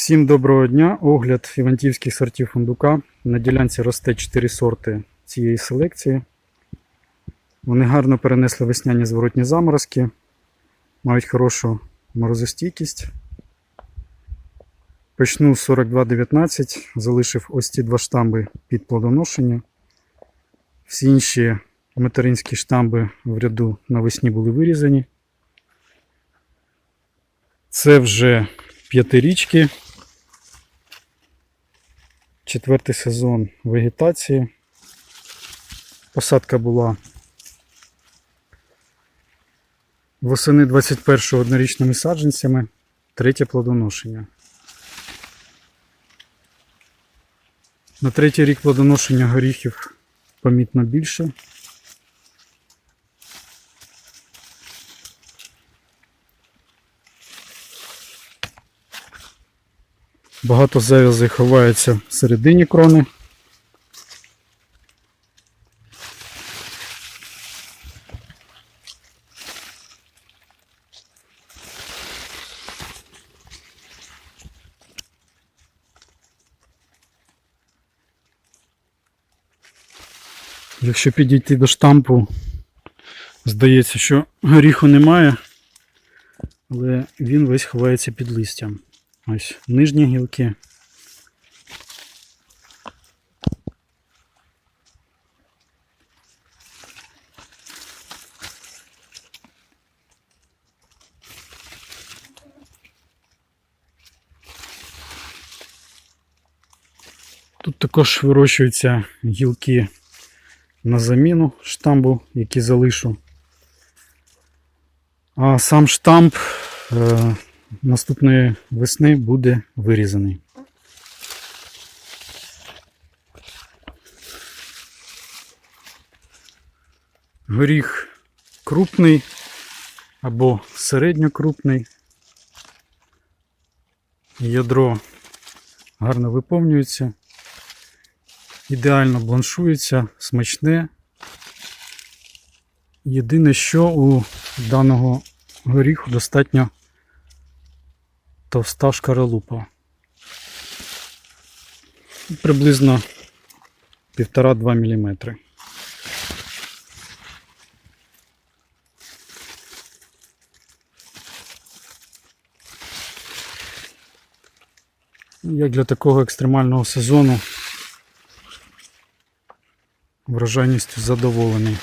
Всім доброго дня. Огляд івантівських сортів фундука. На ділянці росте 4 сорти цієї селекції. Вони гарно перенесли весняні зворотні заморозки, мають хорошу морозостійкість. Почну з 4219, залишив ось ці два штамби під плодоношення. Всі інші материнські штамби в ряду навесні були вирізані. Це вже п'ятирічки. Четвертий сезон вегетації. Посадка була восени 21-го однорічними саджанцями, третє плодоношення. На третій рік плодоношення горіхів помітно більше. Багато завязей ховається всередині крони. Якщо підійти до штампу, здається, що горіху немає, але він весь ховається під листям. Ось нижні гілки. Тут також вирощуються гілки на заміну штамбу, які залишу. А сам штамп е, наступної весни буде вирізаний. Горіх крупний або середньокрупний. Ядро гарно виповнюється, ідеально бланшується, смачне. Єдине, що у даного горіху достатньо товста шкаралупа. Приблизно 1,5-2 мм. Як для такого екстремального сезону врожайністю задоволений.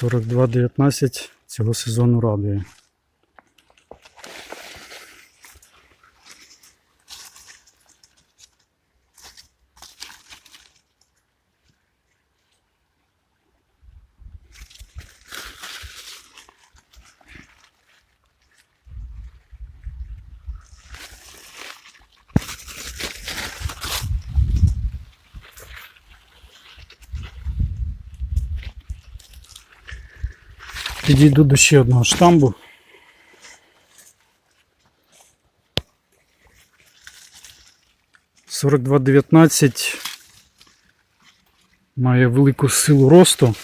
Сорок два дев'ятнадцять цього сезону радує. Підійду до ще одного штамбу. Сорок два дев'ятнадцять має велику силу росту.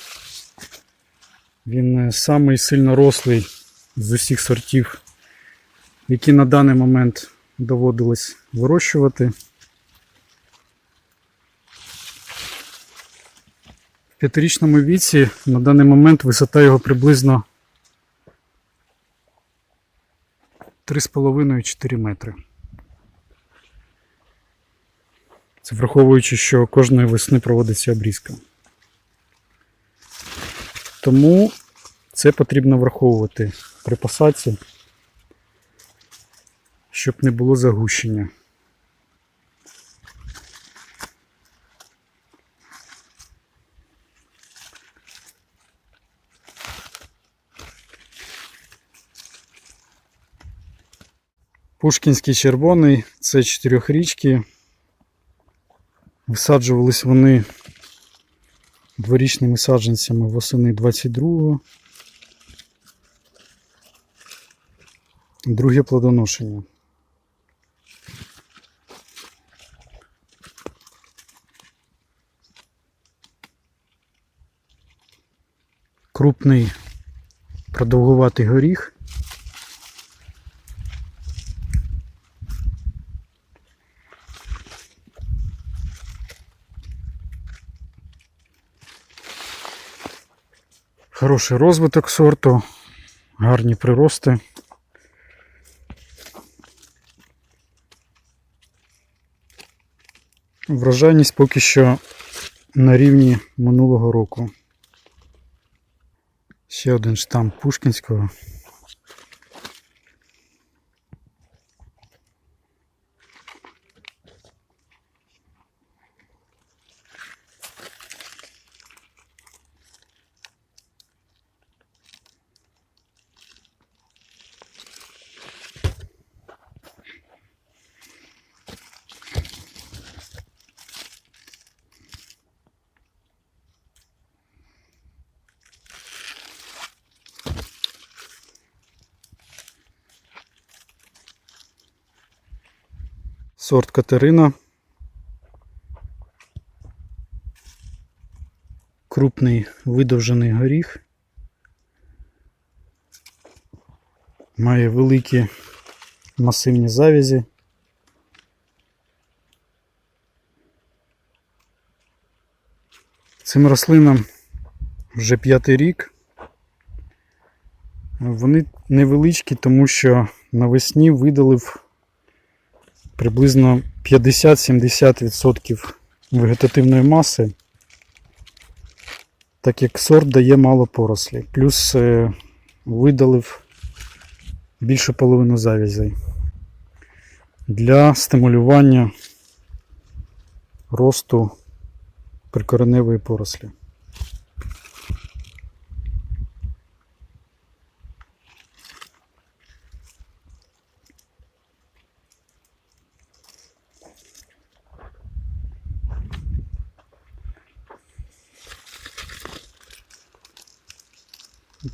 Він е, самий сильно рослий з усіх сортів, які на даний момент доводилось вирощувати. В п'ятирічному віці на даний момент висота його приблизно 3,5-4 метри. Це враховуючи, що кожної весни проводиться обрізка. Тому це потрібно враховувати при посадці, щоб не було загущення. Пушкінський червоний, це чотирьохрічки. Висаджувались вони дворічними саджанцями восени 22-го. Друге плодоношення. Крупний продовгуватий горіх. Хороший розвиток сорту, гарні прирости. Врожайність поки що на рівні минулого року. Ще один штамп Пушкінського. Сорт Катерина. Крупний видовжений горіх. Має великі масивні завязі. Цим рослинам вже п'ятий рік. Вони невеличкі, тому що навесні видалив приблизно 50-70% вегетативної маси, так як сорт дає мало порослі. Плюс е, видалив більшу половину завязей для стимулювання росту прикореневої порослі.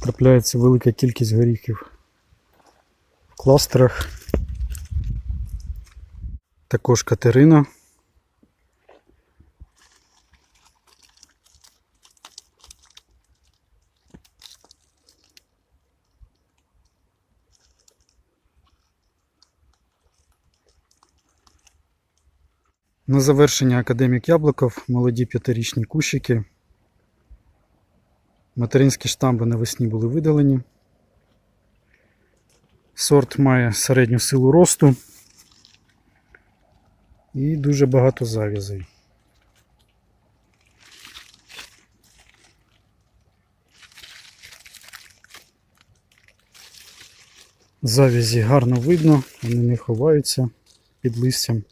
Трапляється велика кількість горіхів в кластерах. Також Катерина. На завершення академік Яблуков, молоді п'ятирічні кущики. Материнські штамби навесні були видалені. Сорт має середню силу росту і дуже багато завязей. Завязі гарно видно, вони не ховаються під листям.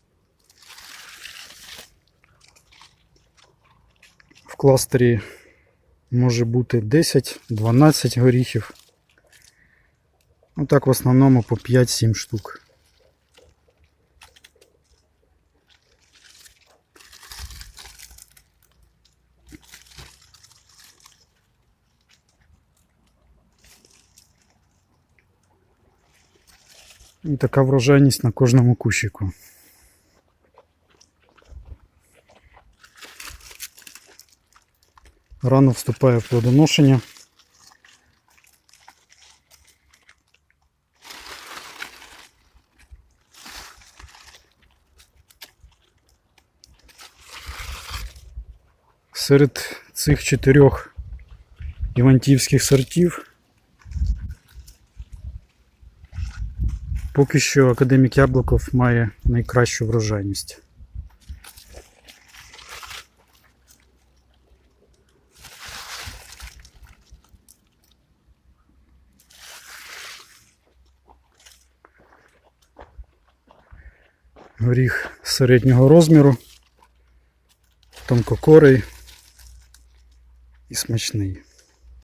В кластері може бути 10-12 горіхів. Ну так в основному по 5-7 штук. І така врожайність на кожному кущику. Рано вступає в плодоношення. Серед цих чотирьох івантівських сортів поки що академік Яблоков має найкращу врожайність. Горіх середнього розміру, тонкокорий і смачний.